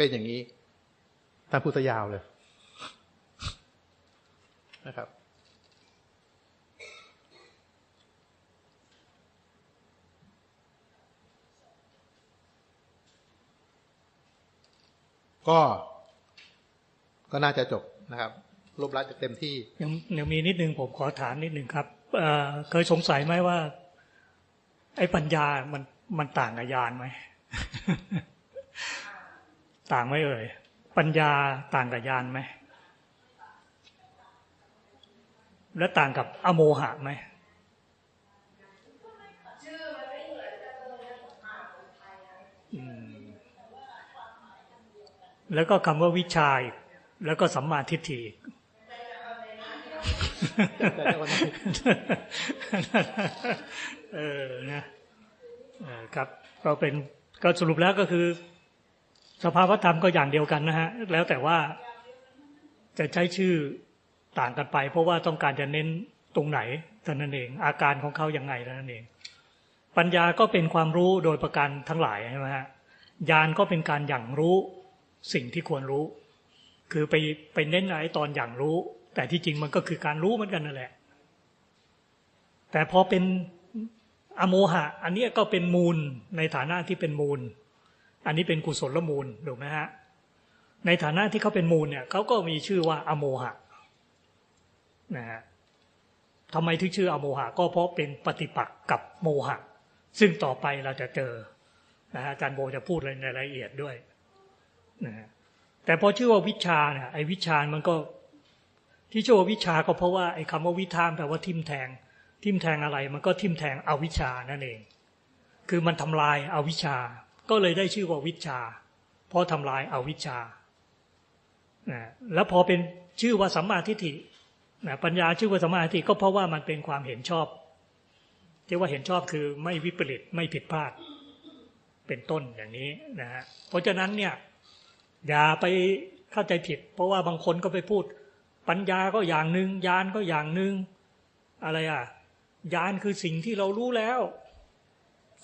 เป็นอย่างนี้ท่านพุทธยาวเลยนะครับ ก็ ก็น่าจะจบนะครับรูปลักษณ์จะเต็มที่ยังยังมีนิดนึงผมขอถามนิดนึงครับเอ่อเคยสงสัยไหมว่า ไอ้ปัญญามันมันต่างกับญาณไหม ต่างไหมเอ่ย ปัญญาต่างกับญาณไหม และต่างกับอโมหะไหมแล้วก็คำว่าวิชาอีกแล้วก็สัมมาทิฏฐิอีกเออนะครับก็เป็นก็สรุปแล้วก็คือ สภาวธรรมก็อย่างเดียวกันนะฮะ แล้วแต่ว่าจะใช้ชื่อต่างกันไป เพราะว่าต้องการจะเน้นตรงไหนเท่านั้นเอง อาการของเขาอย่างไงเท่านั้นเอง ปัญญาก็เป็นความรู้โดยประการทั้งหลายใช่ไหมฮะญาณก็เป็นการอย่างรู้สิ่งที่ควรรู้ คือไปไปเน้นอะไอ้ตอนอย่างรู้ แต่ที่จริงมันก็คือการรู้เหมือนกันนั่นแหละ แต่พอเป็นอโมหะ อันนี้ก็เป็นมูลในฐานะที่เป็นมูล อันนี้เป็นกุศลมูลถูกไหมฮะในฐานะที่เขาเป็นมูลเนี่ยเขาก็มีชื่อว่าอโมหะนะฮะทำไมถึงชื่ออโมหะ ก็เพราะเป็นปฏิปักษ์กับโมหะ ซึ่งต่อไปเราจะเจอนะฮะอาจารย์โบจะพูดในรายละเอียดด้วยนะฮะแต่พอชื่อว่าวิชาเนี่ยไอ้วิชามันก็ ที่ชื่อว่าวิชาก็เพราะว่าไอ้คำว่าวิธามแปลว่าทิมแทง ทิมแทงอะไร มันก็ทิมแทงอวิชานั่นเอง คือมันทำลายอาวิชา ก็เลยได้ชื่อว่าวิชา เพราะทำลายอาวิชานะแล้วพอเป็นชื่อว่าสัมมาทิฏฐินะปัญญาชื่อว่าสัมมาทิฏฐิก็เพราะว่ามันเป็นความเห็นชอบที่ว่าเห็นชอบคือไม่วิปริตไม่ผิดพลาด เป็นต้นอย่างนี้นะฮะเพราะฉะนั้นเนี่ยอย่าไปเข้าใจผิด เพราะว่าบางคนก็ไปพูด ปัญญาก็อย่างหนึ่งญาณก็อย่างหนึ่งอะไรอะญาณคือสิ่งที่เรารู้แล้ว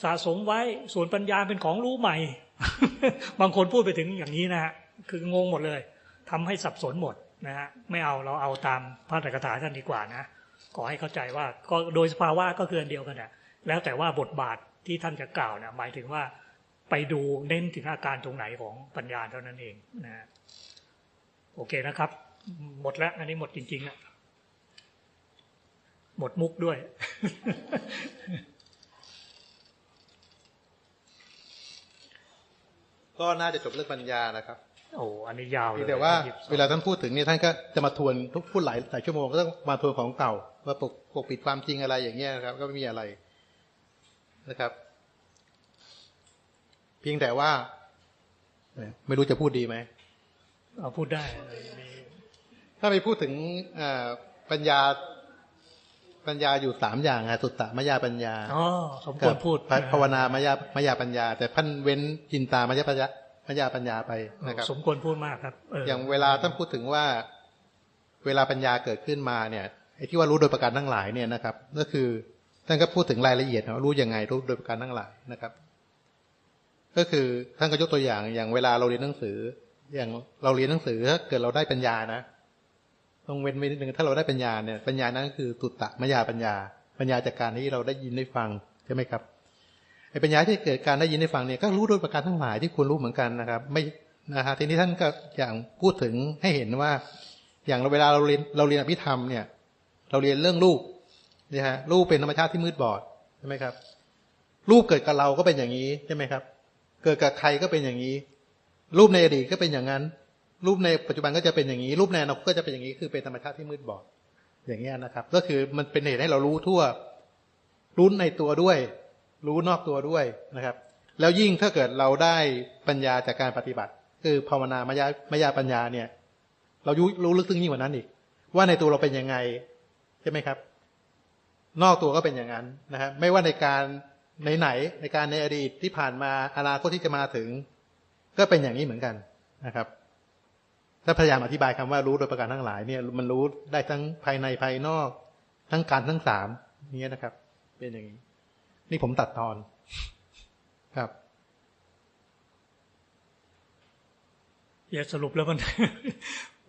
สะสมไว้ส่วนปัญญาเป็นของรู้ใหม่ บางคนพูดไปถึงอย่างนี้นะฮะคืองงหมดเลยทำให้สับสนหมดนะฮะไม่เอาเราเอาตามพระตรกถาท่านดีกว่านะขอให้เข้าใจว่าก็โดยสภาวะก็คืออันเดียวกันนะแล้วแต่ว่าบทบาทที่ท่านจะกล่าวนะหมายถึงว่าไปดูเน้นถึงอาการตรงไหนของปัญญาเท่านั้นเองนะฮะโอเคนะครับ หมดแล้ว อันนี้หมดจริงๆอะหมดมุกด้วย ก็น่าจะจบเรื่องปัญญานะครับโอ้อันนี้ยาวเลเพียยงแต่ว่ายี่สิบสองเวลาท่านพูดถึงเนี่ยท่านก็จะมาทวนทุกพูดหลายหลายชั่วโมงก็ต้องมาทวนของเก่าว่าปกปกปิดความจริงอะไรอย่างเงี้ยนะครับ ก็ไม่มีอะไรนะครับ เพียงแต่ว่าเอ่อไม่รู้จะพูดดีไหมเอาพูดได้มีถ้าไปพูดถึงเอ่อปัญญา ปัญญาอยู่สามอย่างอะสุตตะมยาปัญญาอ๋อสมควรพูดกับภาวนามยามยาปัญญา แต่ท่านเว้นจินตามยาปัญญามยาปัญญาไปนะครับสมควรพูดมากครับเอออย่างเวลาท่านพูดถึงว่า เวลาปัญญาเกิดขึ้นมาเนี่ยไอ้ที่ว่ารู้โดยประการทั้งหลายเนี่ยนะครับ ก็คือท่านก็พูดถึงรายละเอียดนะว่ารู้ยังไงรู้โดยประการทั้งหลายนะครับ ก็คือท่านก็ยกตัวอย่างอย่างเวลาเราเรียนหนังสือ อย่างเราเรียนหนังสือถ้าเกิดเราได้ปัญญานะ ต้องเว้นไว้นิดนึงถ้าเราได้ปัญญาเนี่ยปัญญานั้นคือตุตตะมยาปัญญา ปัญญาจากการที่เราได้ยินได้ฟังใช่ไหมครับไอ้ปัญญาที่เกิดการได้ยินได้ฟังเนี่ยก็รู้โดยประการทั้งหลายที่ควรรู้เหมือนกันนะครับ ไม่นะฮะทีนี้ท่านก็อย่างพูดถึงให้เห็นว่า อย่างเวลาเราเรียนเราเรียนอภิธรรมเนี่ย เราเรียนเรื่องรูปนี่ฮะรูปเป็นธรรมชาติที่มืดบอดใช่ไหมครับ รูปเกิดกับเราก็เป็นอย่างนี้ใช่ไหมครับ เกิดกับใครก็เป็นอย่างนี้ รูปในอดีตก็เป็นอย่างนั้น รูปในปัจจุบันก็จะเป็นอย่างนี้ รูปในอนาคตก็จะเป็นอย่างนี้คือเป็นธรรมชาติที่มืดบอด อย่างเงี้ยนะครับ ก็คือมันเป็นเหตุให้เรารู้ทั่ว รู้ในตัวด้วย รู้นอกตัวด้วยนะครับ แล้วยิ่งถ้าเกิดเราได้ปัญญาจากการปฏิบัติ คือภาวนามายามายาปัญญาเนี่ย เรายุรู้ลึกซึ้งยิ่งกว่านั้นอีก ว่าในตัวเราเป็นยังไงใช่ไหมครับ นอกตัวก็เป็นอย่างนั้นนะครับไม่ว่าในการในไหนในการในอดีตที่ผ่านมาอนาคตที่จะมาถึง ก็เป็นอย่างนี้เหมือนกันนะครับ ถ้าพยายามอธิบายคำว่ารู้โดยประการทั้งหลายเนี่ย มันรู้ได้ทั้งภายในภายนอก ทั้งการทั้งสามนี้นะครับ เป็นอย่างนี้ นี่ผมตัดตอนครับอย่าสรุปแล้วมัน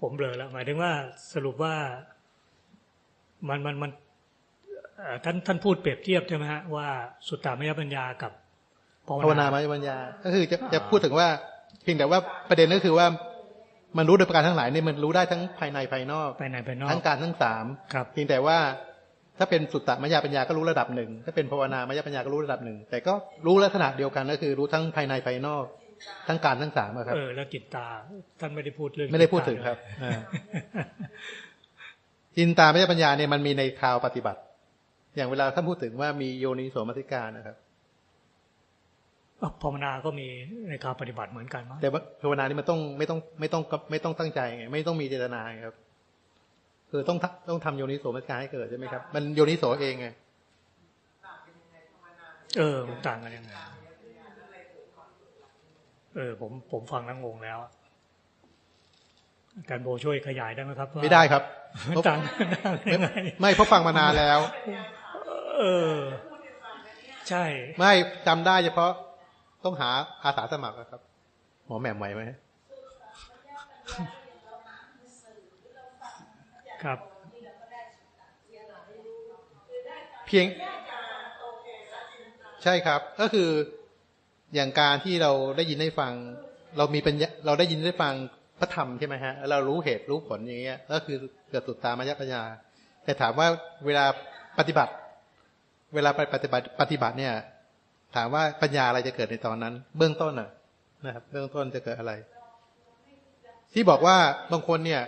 ผมเบลอแล้ว หมายถึงว่าสรุปว่ามันมันมันเอ่อท่านท่านพูดเปรียบเทียบใช่ไหมฮะว่าสุตตามยปัญญากับภาวภาวนานามายปัญญา ก็คือจะจะพูดถึงว่าเพียงแต่ว่าประเด็นก็คือว่า มันรู้โดยประการทั้งหลายเนี่ยมันรู้ได้ทั้งภายในภายนอกไปไหนไปนอกทั้งการทั้งสามครับเพียงแต่ว่าถ้าเป็นสุตตมยปัญญาก็รู้ระดับหนึ่งถ้าเป็นภาวนามยปัญญาก็รู้ระดับหนึ่งแต่ก็รู้ลักษณะเดียวกันก็คือ รู้ทั้งภายในภายนอก ทั้งการทั้งสามอะครับเออแล้วจิตตาท่านไม่ได้พูดเรื่องไม่ได้พูดถึงจิตตาครับด้วยอ่าจินตามยปัญญาเนี่ยมันมีในคราวปฏิบัติ อย่างเวลาท่านพูดถึงว่ามีโยนิโสมนสิการนะครับเอ้า ภาวนาก็มีในการปฏิบัติเหมือนกันมั้งแต่ว่าภาวนานี่มันต้องไม่ต้องไม่ต้องไม่ต้องตั้งใจไงไม่ต้องมีเจตนาไงครับ คือต้องทำต้องทำโยนิโสมนสิการให้เกิดใช่ไหมครับ มันโยนิโสเองไงเออมันต่างกันยังไงเออ ผมผมฟังแล้วงงแล้วอะอาจารย์โบช่วยขยายได้ไหมครับว่าไม่ได้ครับเพราะต่างต่างกันยังไงไม่เพราะฟังมานานแล้ว เออ ใช่ ไม่จำได้เฉพาะ ต้องหาอาสาสมัครอะครับ หมอแหม่มไหวไหมครับ เพียง ใช่ครับ ก็คืออย่างการที่เราได้ยินได้ฟัง เรามีปัญญาเราได้ยินได้ฟังพระธรรมใช่ไหมฮะแล้วเรารู้เหตุรู้ผลอย่างเงี้ยก็คือเกิดสุดตามายปัญญา แต่ถามว่าเวลาปฏิบัติ เวลาไปปฏิบัติปฏิบัติเนี่ย ถามว่าปัญญาอะไรจะเกิดในตอนนั้น เบื้องต้นน่ะนะครับ เบื้องต้นจะเกิดอะไร ที่บอกว่าบางคนเนี่ย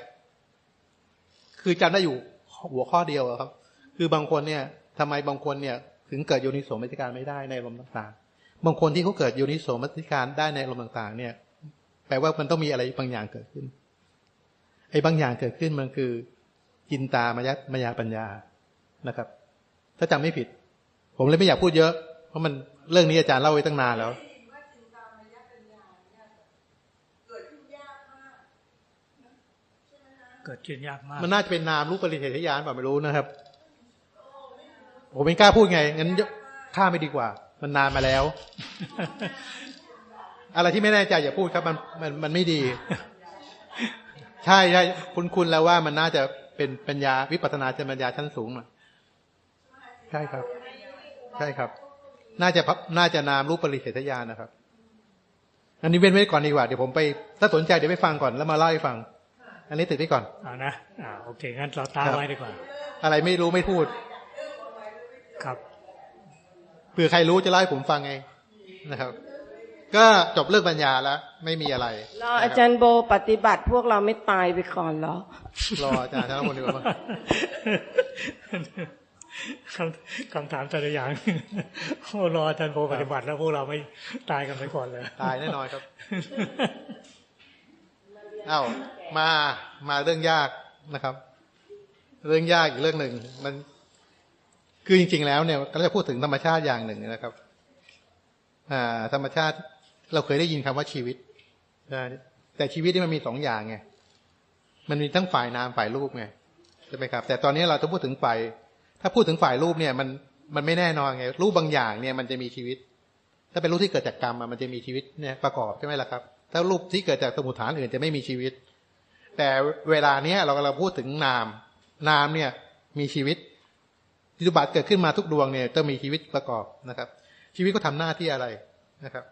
คือจำได้อยู่หัวข้อเดียวอะครับ คือบางคนเนี่ยทำไมบางคนเนี่ย ถึงเกิดโยนิโสมนสิการไม่ได้ในอารมต่างๆ บางคนที่เขาเกิดโยนิโสมนสิการได้ในอารมต่างๆ เนี่ย แปลว่ามันต้องมีอะไรบางอย่างเกิดขึ้น ไอ้บางอย่างเกิดขึ้นมันคือจินตามายะมายาปัญญานะครับ ถ้าจำไม่ผิด ผมเลยไม่อยากพูดเยอะ เพราะมัน เรื่องนี้อาจารย์เล่าไว้ตั้งนานแล้วเกิดขึ้นยากมาก มันน่าจะเป็นนามรูปปริเทศยานเปล่าไม่รู้นะครับ ผมไม่กล้าพูดไง งั้นข้ามไม่ดีกว่า มันนานมาแล้ว อะไรที่ไม่แน่ใจอย่าพูดครับ มันมันมันไม่ดี ใช่ใช่คุณคุณแล้วว่ามันน่าจะเป็นปัญญาวิปัสสนาเป็นปัญญาชั้นสูงหน่อยใช่ครับ ใช่ครับ น่าจะพับน่าจะนามรูปปริเทศยานนะครับ อันนี้เว้นไว้ก่อนดีกว่าเดี๋ยวผมไปถ้าสนใจเดี๋ยวไปฟังก่อนแล้วมาเล่าให้ฟัง อันนี้ติดไว้ก่อนเอานะอ่าโอเคงั้นเราตามครับไว้ดีกว่า อะไรไม่รู้ไม่พูด ครับเผื่อใครรู้จะเล่าให้ผมฟังไงนะครับ ก็จบเรื่องปัญญาแล้ว ไม่มีอะไรรออาจารย์โบปฏิบัติพวกเราไม่ตายไปก่อนเหรอรออาจารย์ธนพลดีกว่ามั้ง คำคำถามแต่ละอย่างโอ้รออาจารย์โบปฏิบัติแล้วพวกเราไม่ตายกันไปก่อนเลยตายแน่นอนครับเอ้ามามาเรื่องยากนะครับ เรื่องยากอีกเรื่องหนึ่งมัน คือจริง ๆ แล้วเนี่ยก็จะพูดถึงธรรมชาติอย่างหนึ่งนะครับ อ่า ธรรมชาติเราเคยได้ยินคำว่าชีวิตแต่ชีวิตนี่มันมีสองอย่างไงมันมีทั้งฝ่ายนามฝ่ายรูปไงใช่ไหมครับ แต่ตอนนี้เราจะพูดถึงฝ่าย ถ้าพูดถึงฝ่ายรูปเนี่ยมันมันไม่แน่นอนไงรูปบางอย่างเนี่ยมันจะมีชีวิต ถ้าเป็นรูปที่เกิดจากกรรมมันจะมีชีวิตเนี่ยประกอบใช่ไหมล่ะครับ ถ้ารูปที่เกิดจากสมุทฐานอื่นจะไม่มีชีวิต แต่เวลาเนี้ยเรากำลังพูดถึงนาม นามเนี่ยมีชีวิตทิฏฐิบัติเกิดขึ้นมาทุกดวงเนี่ยต้องมีชีวิตประกอบนะครับ ชีวิตก็ทำหน้าที่อะไรนะครับ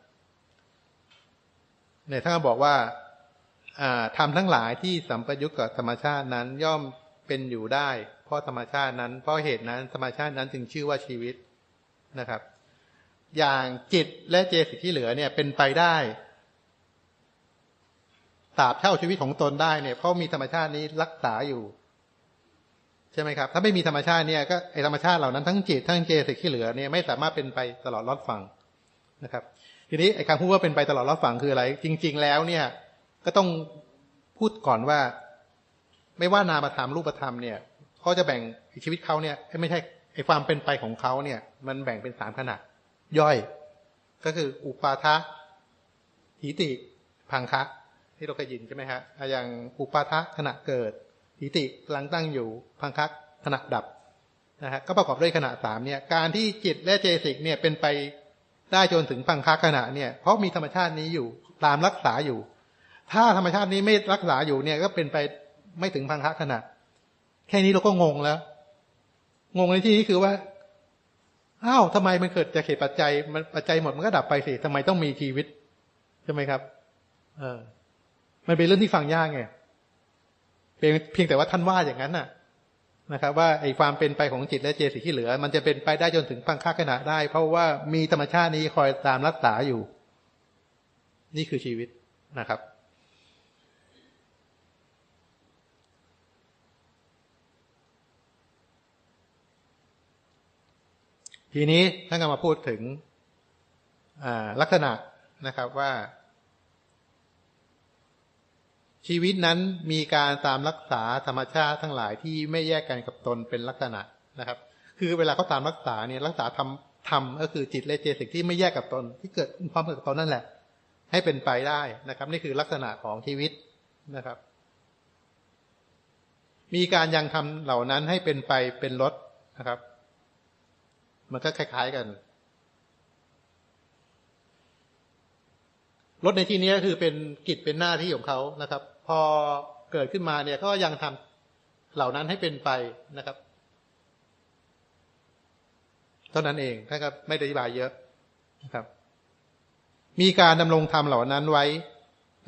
เนี่ยถ้าบอกว่าอ่าทำทั้งหลายที่สัมปยุกต์กับธรรมชาตินั้นย่อม เป็นอยู่ได้ เพราะธรรมชาตินั้น เพราะเหตุนั้นธรรมชาตินั้นจึงชื่อว่าชีวิตนะครับ อย่างจิตและเจสิกที่เหลือเนี่ยเป็นไปได้ตราบเท่าชีวิตของตนได้เนี่ยเพราะมีธรรมชาตินี้รักษาอยู่ ใช่ไหมครับ ถ้าไม่มีธรรมชาติเนี่ยก็ไอธรรมชาติเหล่านั้นทั้งจิตทั้งเจสิกที่เหลือเนี่ยไม่สามารถเป็นไปตลอดรอดฝั่งนะครับ ทีนี้ไอคำพูดว่าเป็นไปตลอดรอดฝั่งคืออะไร จริง ๆ แล้วเนี่ย ก็ต้องพูดก่อนว่า ไม่ว่านามธรรมรูปธรรมเนี่ยเขาจะแบ่งชีวิตเขาเนี่ยไม่ใช่ไอความเป็นไปของเขาเนี่ย มันแบ่งเป็นสามขนาดย่อย ก็คืออุปาทะหิติพังคะที่เราเคยยินใช่ไหมฮะอะอย่างอุปาทะขณะเกิดหิติกำลังตั้งอยู่พังคะขณะดับนะฮะก็ประกอบด้วยขณะสามเนี่ยการที่จิตและเจสิกเนี่ยเป็นไปได้จนถึงพังคะขณะเนี่ยเพราะมีธรรมชาตินี้อยู่ตามรักษาอยู่ ถ้าธรรมชาตินี้ไม่รักษาอยู่เนี่ยก็เป็นไป ไม่ถึงพังคะขนาดแค่นี้เราก็งงแล้ว งงในที่นี้คือว่าอ้าวทำไมมันเกิดจากเหตุปัจจัย มันปัจจัยหมดมันก็ดับไปสิทำไมต้องมีชีวิตใช่ไหมครับ เออ มันเป็นเรื่องที่ฟังยากไงเพียงเพียงแต่ว่าท่านว่าอย่างนั้นน่ะ นะครับ ว่าไอ้ความเป็นไปของจิตและเจสิกที่เหลือ มันจะเป็นไปได้จนถึงพังค่าขณะได้ เพราะว่ามีธรรมชาตินี้คอยตามรักษาอยู่ นี่คือชีวิตนะครับ ทีนี้ท่านก็มาพูดถึงลักษณะนะครับว่า ชีวิตนั้นมีการตามรักษาธรรมชาติทั้งหลายที่ไม่แยกกันกับตนเป็นลักษณะนะครับ คือเวลาเขาตามรักษาเนี่ยรักษาทำทำก็คือจิตและเจสิกที่ไม่แยกกับตนที่เกิดพร้อมกับตนนั่นแหละ ให้เป็นไปได้นะครับ นี่คือลักษณะของชีวิตนะครับ มีการยังทำเหล่านั้นให้เป็นไปเป็นรถนะครับ มันก็คล้ายๆกันรถในที่นี้คือเป็นกิจเป็นหน้าที่ของเขานะครับ พอเกิดขึ้นมาเนี่ยก็ยังทำเหล่านั้นให้เป็นไปนะครับ เท่านั้นเองท่านก็ไม่ได้อธิบายเยอะนะครับ มีการดำรงธรรมเหล่านั้นไว้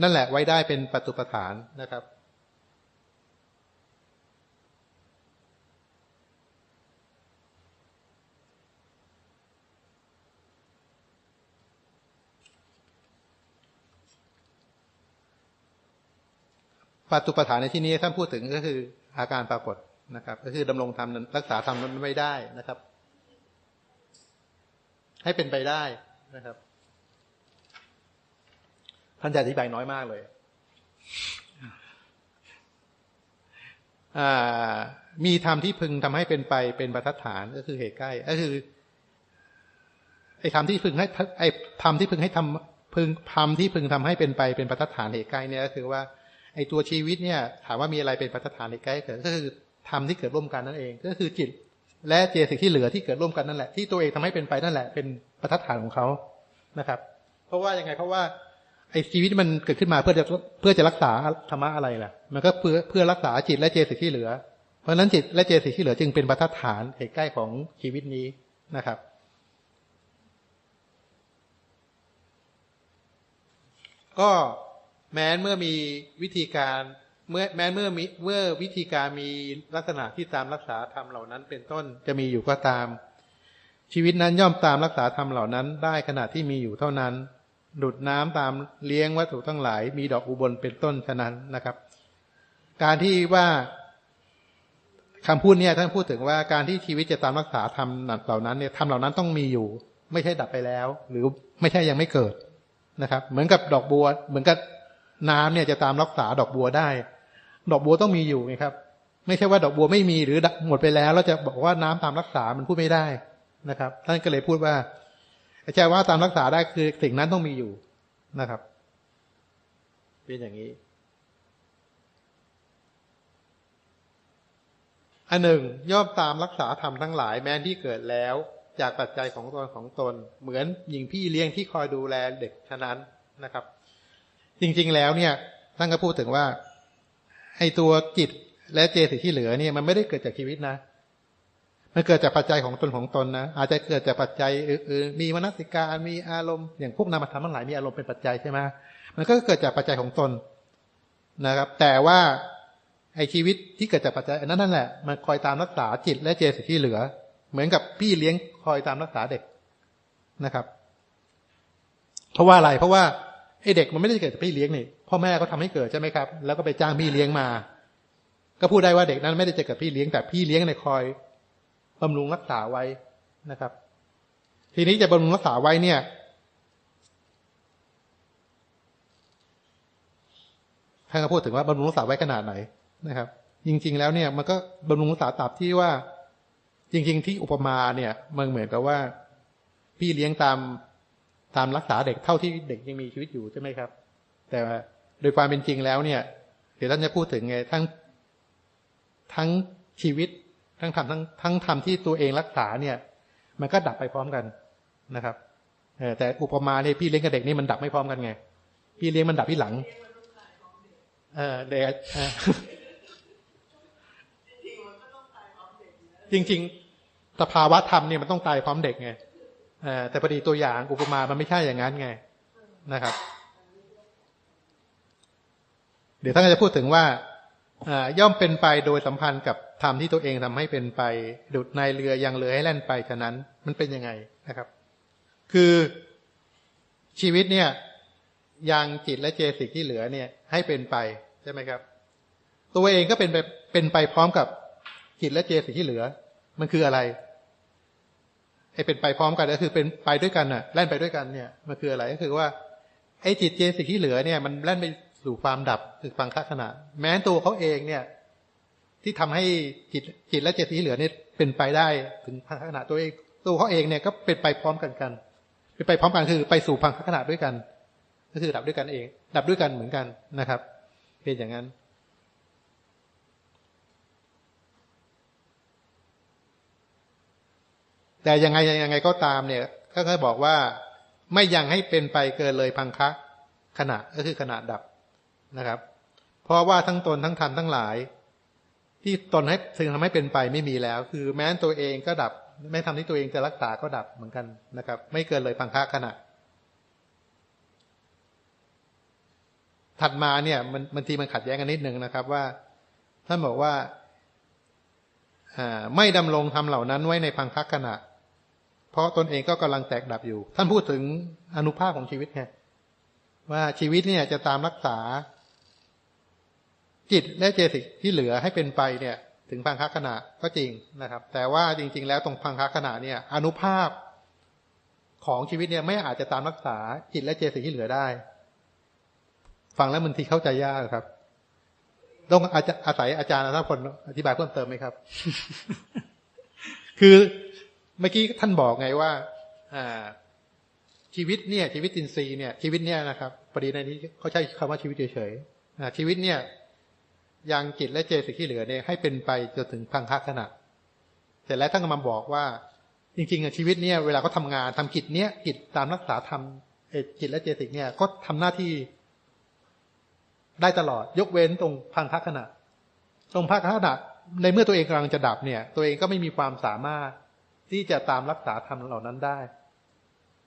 นั่นแหละไว้ได้เป็นปัจจุปฐานนะครับ ปัจจุปฐานในที่นี้ท่านพูดถึงก็คืออาการปรากฏนะครับ ก็คือดำรงธรรมรักษาธรรมนั้นไม่ได้นะครับ ให้เป็นไปได้นะครับ ท่านจะอธิบายน้อยมากเลยมีธรรมที่พึงทำให้เป็นไปเป็นบรรทัดฐานก็คือเหตุใกล้ ก็คือ ไอ้ธรรมที่พึงให้ไอ้ธรรมที่พึงให้ทำพึงธรรมที่พึงทำให้เป็นไปเป็นบรรทัดฐานเหตุใกล้เนี่ยก็คือว่า อ้ตัวชีวิตเนี่ยถามว่ามีอะไรเป็นบรรทัดฐานเหตุใกล้เกิดก็คือธรรมที่เกิดร่วมกันนั่นเอง ก็คือจิต และเจตสิกที่เหลือที่เกิดร่วมกันนั่นแหละที่ตัวเองทำให้เป็นไปนั่นแหละเป็นบรรทัดฐานของเขานะครับ เพราะว่ายังไงเพราะว่าไอ้ชีวิตมันเกิดขึ้นมาเพื่อจะเพื่อจะรักษาธรรมะอะไรล่ะ มันก็เพื่อเพื่อรักษาจิตและเจตสิกที่เหลือ เพราะฉะนั้นจิตและเจตสิกที่เหลือจึงเป็นบรรทัดฐานเหตุใกล้ของชีวิตนี้นะครับ ก็ แม้เมื่อมีวิธีการเมื่อแม้เมื่อมีเมื่อวิธีการมีลักษณะที่ตามรักษาธรรมเหล่านั้น เป็นต้นจะมีอยู่ก็ตาม ชีวิตนั้นย่อมตามรักษาธรรมเหล่านั้น ได้ขณะที่มีอยู่เท่านั้น ดุดน้ำตามเลี้ยงวัตถุทั้งหลาย มีดอกอุบลเป็นต้นฉะนั้นนะครับ การที่ว่าคำพูดเนี่ยท่านพูดถึงว่าการที่ชีวิตจะตามรักษาธรรมเหล่านั้นเนี่ยธรรมเหล่านั้นต้องมีอยู่ ไม่ใช่ดับไปแล้ว หรือไม่ใช่ยังไม่เกิดนะครับ เหมือนกับดอกบัวเหมือนกับ น้ำเนี่ยจะตามรักษาดอกบัวได้ ดอกบัวต้องมีอยู่ไงครับ ไม่ใช่ว่าดอกบัวไม่มีหรือหมดไปแล้วเราจะบอกว่าน้ำตามรักษา มันพูดไม่ได้นะครับท่านก็เลยพูดว่าใช่ว่าตามรักษาได้คือสิ่งนั้นต้องมีอยู่นะครับ เป็นอย่างนี้อันหนึ่งย่อมตามรักษาธรรมทั้งหลายแม้ที่เกิดแล้ว จากปัจจัยของตนของตน เหมือนหญิงพี่เลี้ยงที่คอยดูแลเด็กฉะนั้นนะครับ จริง ๆ แล้วเนี่ยท่านก็พูดถึงว่าไอ้ตัวจิตและเจตสิกที่เหลือเนี่ยมันไม่ได้เกิดจากชีวิตนะ มันเกิดจากปัจจัยของตนของตนนะ อาจจะเกิดจากปัจจัยอื่นๆมีมนสิการมีอารมณ์อย่างพวกนามธรรมทั้งหลายมีอารมณ์เป็นปัจจัยใช่ไหมมันก็เกิดจากปัจจัยของตนนะครับ แต่ว่าไอชีวิตที่เกิดจากปัจจัยนั้นนั่นแหละมันคอยตามรักษาจิตและเจตสิกที่เหลือ เหมือนกับพี่เลี้ยงคอยตามรักษาเด็กนะครับ เพราะว่าอะไรเพราะว่า ไอเด็กมันไม่ได้เกิดจากพี่เลี้ยงนี่พ่อแม่ก็ทำให้เกิดใช่ไหมครับ แล้วก็ไปจ้างพี่เลี้ยงมา ก็พูดได้ว่าเด็กนั้นไม่ได้เกิดพี่เลี้ยงแต่พี่เลี้ยงในคอยบำรุงรักษาไว้นะครับ ทีนี้จะบำรุงรักษาไว้เนี่ย ท่านก็พูดถึงว่าบำรุงรักษาไว้ขนาดไหนนะครับ จริง ๆ แล้วเนี่ย มันก็บำรุงรักษาตราบที่ว่า จริง ๆ ที่อุปมาเนี่ย มันเหมือนกับว่า พี่เลี้ยงตาม ตามรักษาเด็กเท่าที่เด็กยังมีชีวิตอยู่ใช่ไหมครับ แต่โดยความเป็นจริงแล้วเนี่ย เดี๋ยวท่านจะพูดถึงไงทั้งทั้งชีวิตทั้งทำทั้งทั้งทำที่ตัวเองรักษาเนี่ย มันก็ดับไปพร้อมกันนะครับแต่อุปมาเนี่ยพี่เลี้ยงกับเด็กนี่มันดับไม่พร้อมกันไง พี่เลี้ยงมันดับที่หลัง เออเด็กเออจริง ๆ สภาวะธรรมเนี่ยมันต้องตายพร้อมเด็กไง แต่พอดีตัวอย่างอุปมา มันไม่ใช่อย่างนั้นไงนะครับ เดี๋ยวท่านก็จะพูดถึงว่าอย่อมเป็นไปโดยสัมพันธ์กับธรรมที่ตัวเองทำให้เป็นไป ดุดในเรือยังเรือให้แล่นไปฉะนั้น มันเป็นยังไงนะครับ คือชีวิตเนี่ยยังจิตและเจสิกที่เหลือเนี่ย ให้เป็นไปใช่ไหมครับ ตัวเองก็เป็นไปเป็นไปพร้อมกับจิตและเจสิกที่เหลือ มันคืออะไร ไอ้เป็นไปพร้อมกันก็คือเป็นไปด้วยกันน่ะแล่นไปด้วยกันเนี่ยมันคืออะไรก็คือว่าไอ้จิตเจสิกที่เหลือเนี่ย มันแล่นไปสู่ความดับคือฟังคัขณะ แม้ตัวเขาเองเนี่ย ที่ทำให้จิตจิตและเจตสิกที่เหลือเนี่ยเป็นไปได้ถึงพังคขณะตัวเอง ตัวเขาเองเนี่ยก็เป็นไปพร้อมกันกันเป็นไปพร้อมกันคือไปสู่พังคขณะด้วยกัน ก็คือดับด้วยกันเอง ดับด้วยกันเหมือนกันนะครับ เป็นอย่างนั้น แต่ยังไงยังไงก็ตามเนี่ยก็เคยบอกว่าไม่ยังให้เป็นไปเกินเลยพังคะขณะก็คือขณะดับนะครับ เพราะว่าทั้งตนทั้งธรรมทั้งหลาย ที่ตนให้ซึ่งทำให้เป็นไปไม่มีแล้ว คือแม้นตัวเองก็ดับแม้ทำที่ตัวเองจะรักษาก็ดับเหมือนกันนะครับ ไม่เกินเลยพังคะขณะ ถัดมาเนี่ยมันบางทีมันขัดแย้งกันนิดนึงนะครับว่าท่านบอกว่าไม่ดำรงทำเหล่านั้นไว้ในพังคักขณะ เพราะตนเองก็กำลังแตกดับอยู่ ท่านพูดถึงอนุภาคของชีวิตไงว่าชีวิตเนี่ยจะตามรักษา จิตและเจสิกที่เหลือให้เป็นไปเนี่ย ถึงพังคขณะก็จริงนะครับ แต่ว่าจริง ๆ แล้วตรงพังคขณะเนี่ย อนุภาพของชีวิตเนี่ยไม่อาจจะตามรักษาจิตและเจสิกที่เหลือได้ ฟังแล้วมันทีเข้าใจยากครับต้องอาจอาศัยอาจารย์นัทพลอธิบายเพิ่มเติมไหมครับ คือ เมื่อกี้ท่านบอกไงว่าชีวิตเนี่ย ชีวิตอินทรีเนี่ย ชีวิตเนี่ยนะครับพอดีในนี้เขาใช้คำว่าชีวิตเฉยๆชีวิตเนี่ยยังจิตและเจสิกที่เหลือเนี่ยให้เป็นไปจนถึงพังคักขณะเสร็จแล้วท่านก็มาบอกว่า จริงๆชีวิตเนี่ยเวลาเขาทางานทำกิจเนี้ยกิจตามรักษาธรรมจิตและเจสิกเนี่ยก็ทำหน้าที่ได้ตลอด ยกเว้นตรงพังคักขณะ ตรงพังคักขณะในเมื่อตัวเองกำลังจะดับเนี่ย ตัวเองก็ไม่มีความสามารถ ที่จะตามรักษาธรรมเหล่านั้นได้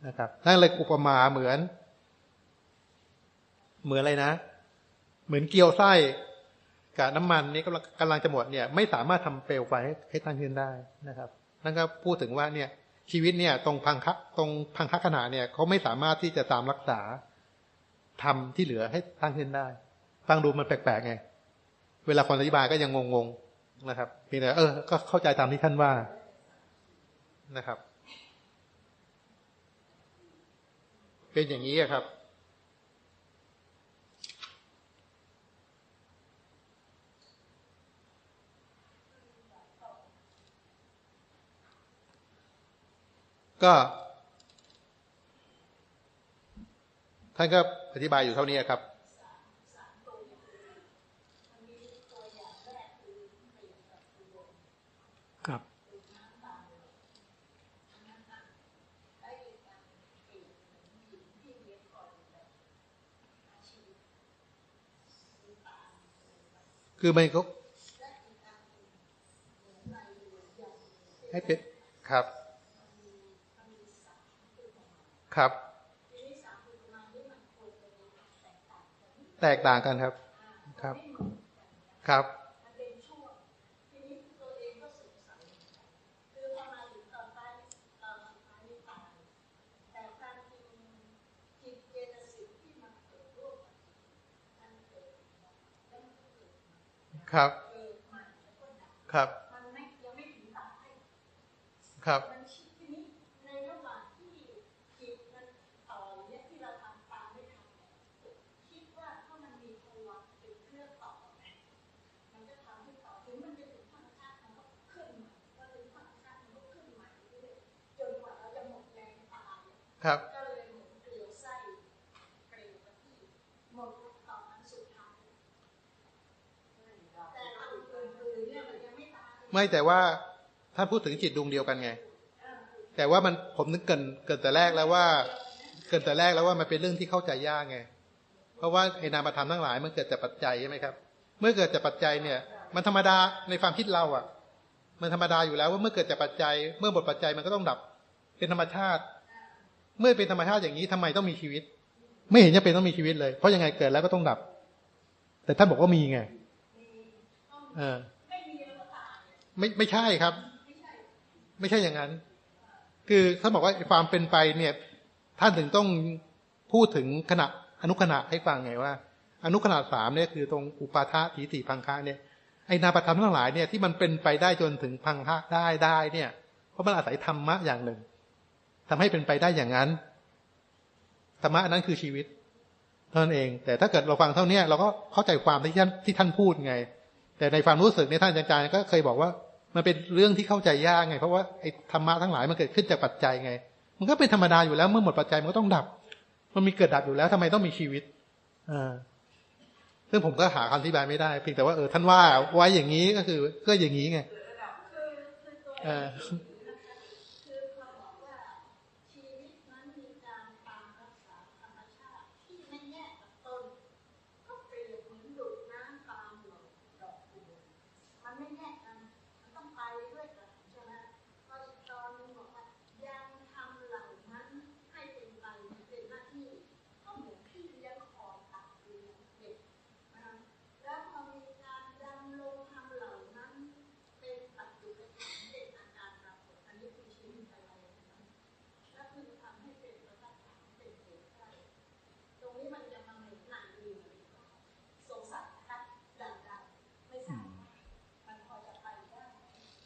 นะครับนั่นเลยอุปมาเหมือน เหมือนอะไรนะ เหมือนเกี๊ยวไส้กับน้ำมันนี้กำลังกำลังจะหมดเนี่ย ไม่สามารถทำเปลวไฟให้ตั้งขึ้นได้นะครับ นั่นก็พูดถึงว่าเนี่ย ชีวิตเนี่ย ตรงพังคัตรงพังคัขณะเนี่ยเขาไม่สามารถที่จะตามรักษาทำที่เหลือให้ตั้งขึ้นได้ ฟังดูมันแปลกๆไง เวลาคนอธิบายก็ยังงงๆนะครับเพียงแต่เออ ก็เข้าใจตามที่ท่านว่า นะครับ เป็นอย่างนี้ครับ ก็ท่านก็อธิบายอยู่เท่านี้ครับครับ คือมันก็ให้เป็นครับ ครับ แตกต่างกันครับ ครับ ครับ ครับ ครับ ครับ ครับ ไม่แต่ว่าถ้านพูดถึงจิตดวงเดียวกันไง แต่ว่ามันผมนึกเกินเกินแต่แรกแล้วว่า เกินแต่แรกแล้วว่ามันเป็นเรื่องที่เข้าใจยากไง เพราะว่าไอ้นามธรรมทั้งหลายมันเกิดจากปัจจัยใช่ไหมครับ เมื่อเกิดจากปัจจัยเนี่ย มันธรรมดาในความคิดเราอะ มันธรรมดาอยู่แล้วว่าเมื่อเกิดจากปัจจัย เมื่อหมดปัจจัยมันก็ต้องดับ เป็นธรรมชาติ เมื่อเป็นธรรมชาติอย่างนี้ทำไมต้องมีชีวิต ไม่เห็นจะเป็นต้องมีชีวิตเลย เพราะยังไงเกิดแล้วก็ต้องดับ แต่ท่านบอกว่ามีไง เออ ไม่ไม่ใช่ครับ ไม่ใช่อย่างนั้น คือท่านบอกว่าความเป็นไปเนี่ยท่านถึงต้องพูดถึงขณะอนุขณะให้ฟังไงว่า อนุขณะสามเนี่ยคือตรงอุปาทะถีติพังคะเนี่ยไอ้นามธรรมทั้งหลายเนี่ยที่มันเป็นไปได้จนถึงพังคะได้ได้เนี่ย เพราะมันอาศัยธรรมะอย่างหนึ่งทำให้เป็นไปได้อย่างนั้นธรรมะอันนั้นคือชีวิตเท่านั้นเอง แต่ถ้าเกิดเราฟังเท่าเนี้ยเราก็เข้าใจความที่ท่านที่ท่านพูดไง แต่ในความรู้สึกในยท่านอาจารย์ก็เคยบอกว่า มันเป็นเรื่องที่เข้าใจยากไง เพราะว่าไอ้ธรรมะทั้งหลายมันเกิดขึ้นจากปัจจัยไง มันก็เป็นธรรมดาอยู่แล้วเมื่อหมดปัจจัยมันก็ต้องดับ มันมีเกิดดับอยู่แล้วทำไมต้องมีชีวิตอ่าซึ่งผมก็หาคำอธิบายไม่ได้เพียงแต่ว่าเออท่านว่าไว้อย่างนี้ก็คือ ก็อย่างนี้ไงเออ คือเขาบอกว่าชีวิตนั้นมีการตามรักษาธรรมชาติที่ไม่แยกกับตนก็เปรียบเหมือนดูดน้ำตามหลอดดอกบัวมันไม่แยกกัน มันต้องไปด้วยกันใช่ไหมพออีกตอนหนึงบอกว่ายังทำเหล่านั้นให้เป็นไปเป็นหน้าที่ก็เหมือนพี่เลี้ยงคอตัดเลี้ยงเด็กนะคะแล้วพอมีการดำรงทำเหล่านั้น เป็นปัจจุบันเป็นอาการปรากฏอันนี้คือชีวิตอะไรนะคะและคือทำให้เป็นประทัดฐานเป็นเหตุได้ตรงนี้มันจะมาเหมือนหนังดีสงสัยนะคะดังดังไม่ทราบว่ามันพอจะไปได้ไหม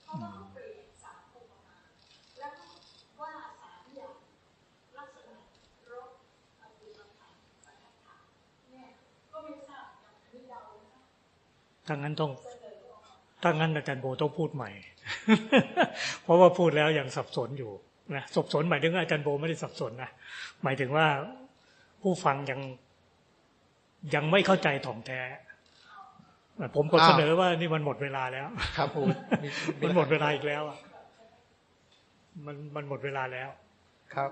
เพราะว่าเขาเปลี่ยนสามอุปมาแล้วก็ว่าสามอย่างลักษณะรบปฏิบัติธรรมประทัดฐานเนี่ยก็ไม่ทราบอย่างอันนี้เดานะคะ ถ้างั้นต้องถ้างั้นอาจารย์โบต้องพูดใหม่ เพราะว่าพูดแล้วยังสับสนอยู่นะสับสนหมายถึงว่าอาจารย์โบไม่ได้สับสนนะหมายถึงว่าผู้ฟังยังยังไม่เข้าใจถ่องแท้ ผมก็เสนอว่านี่มันหมดเวลาแล้ว ครับผมมันหมดเวลาอีกแล้วอะมันมันหมดเวลาแล้ว ครับ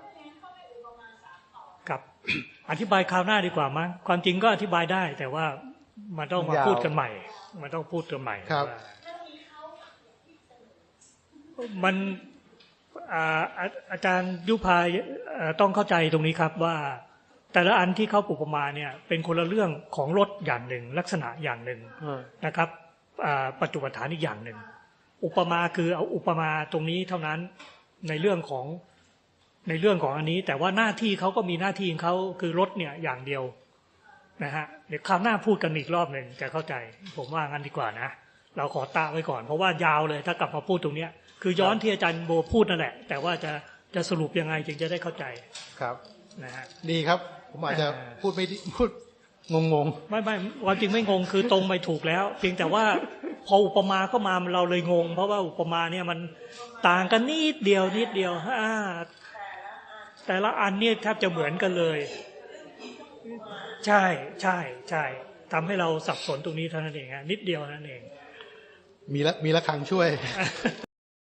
กับอธิบายคราวหน้าดีกว่ามั้งความจริงก็อธิบายได้แต่ว่า มันต้องมามันยาวพูดกันใหม่ มันต้องพูดกันใหม่ครับว่ามันอ่าอาอาจารย์ยุพาเอ่อต้องเข้าใจตรงนี้ครับว่า แต่ละอันที่เขาอุปมาเนี่ย เป็นคนละเรื่องของรถอย่างหนึ่ง ลักษณะอย่างหนึ่งเออนะครับอ่าปัจจุบันฐานอีกอย่างหนึ่ง อุปมาคือเอาอุปมาตรงนี้เท่านั้นในเรื่องของในเรื่องของอันนี้ แต่ว่าหน้าที่เขาก็มีหน้าที่ของเขาคือรถเนี่ยอย่างเดียว นะฮะเดี๋ยวคราวหน้าพูดกันอีกรอบหนึ่งจะเข้าใจ ผมว่างั้นดีกว่านะเราขอตาไว้ก่อนเพราะว่ายาวเลยถ้ากลับมาพูดตรงเนี้ย คือย้อนที่อาจารย์โบพูดนั่นแหละ แต่ว่าจะจะสรุปยังไงจึงจะได้เข้าใจครับนะฮะดีครับ ผมอาจจะอ่าพูดไม่ดีพูดงงงไม่ไม่ความจริงไม่งงคือตรงไปถูกแล้ว เพียงแต่ว่าพออุปมาเข้ามาเราเลยงง เพราะว่าอุปมาเนี่ยมันต่างกันนิดเดียวนิดเดียวอ่าแต่ละอันเนี่ยแทบจะเหมือนกันเลย ใช่ใช่ใช่ทำให้เราสับสนตรงนี้เท่านั้นเองฮะนิดเดียวเท่านั้นเอง มีละมีละครังช่วย